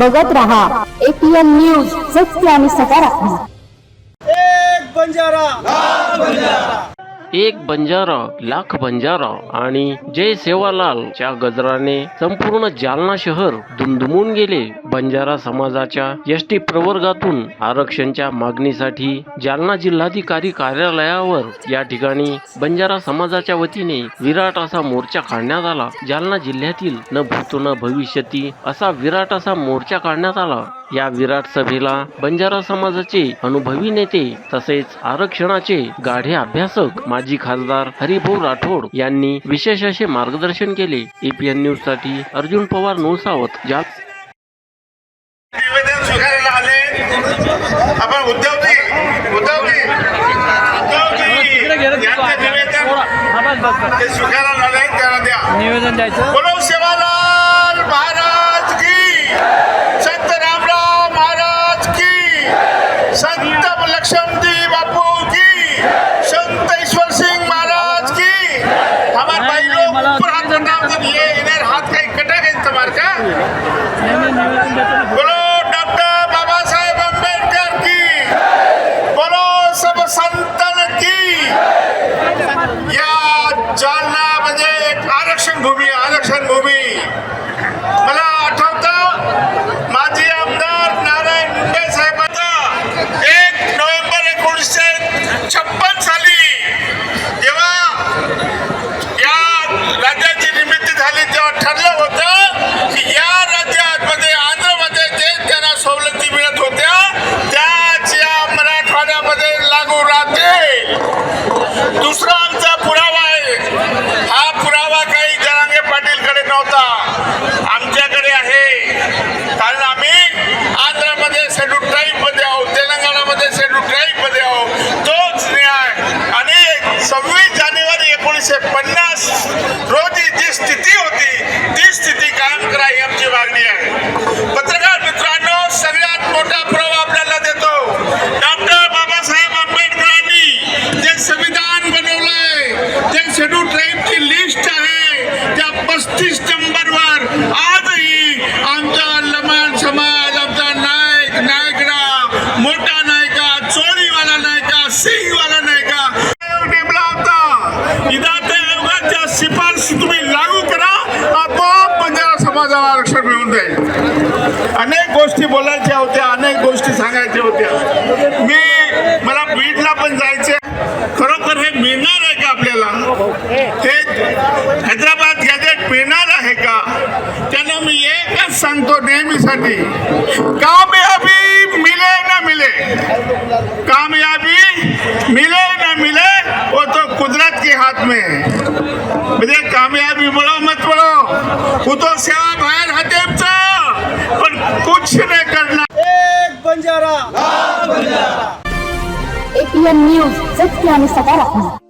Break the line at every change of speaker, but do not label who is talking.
बघत रहा. APN news सत्य आणि सकारात्मक.
एक बंजारा.
एक बंजारा लाख बंजारा आणि जय सेवालाल च्या गजराने संपूर्ण जालना शहर दुमदुमून गेले. बंजारा समाजाच्या एस टी प्रवर्गातून आरक्षणच्या मागणीसाठी जालना जिल्हाधिकारी कार्यालयावर या ठिकाणी बंजारा समाजाच्या वतीने विराट असा मोर्चा काढण्यात आला. जालना जिल्ह्यातील न भूतो न भविष्यती असा विराट असा मोर्चा काढण्यात आला. या विराट सभेला बंजारा समाजाचे अनुभवी नेते तसेच आरक्षणाचे गाढे अभ्यासक माजी खासदार हरिभाऊ राठोड यांनी विशेष असे मार्गदर्शन केले. एपीएन न्यूजसाठी अर्जुन पवार नौसावत जा
निवेदन स्वीकारायला ऊपर हाथ
निवेदन
उठाओ जब ये इधर हाथ का इकट्ठा है तुम्हारे का।
नाही, नाही, निवेदन देतो ना.
बोलो डॉक्टर बाबासाहेब आंबेडकर की। बोलो सब संतन की। या जालना म्हणजे एक आरक्षण भूमी आरक्षण भूमी। ठरलं गोष्टी बोलायच्या होत्या अनेक गोष्टी सांगायच्या होत्या. मी मला बीडला पण जायचे खरोखर हे मिळणार आहे का आपल्याला? हे हैदराबाद गॅजेट मिळणार आहे का? त्यांना मी एकच सांगतो नेहमीसाठी. कामयाबी मिले ना मिले. कामयाबी मिले ना मिले वो तो कुदरत के हाथ में. है म्हणजे कामयाबी मिळो मत मिळो वो तो सेवा बाहेर
हाते बंजारा
एपीएन न्यूज सत्य आणि सकारात्मक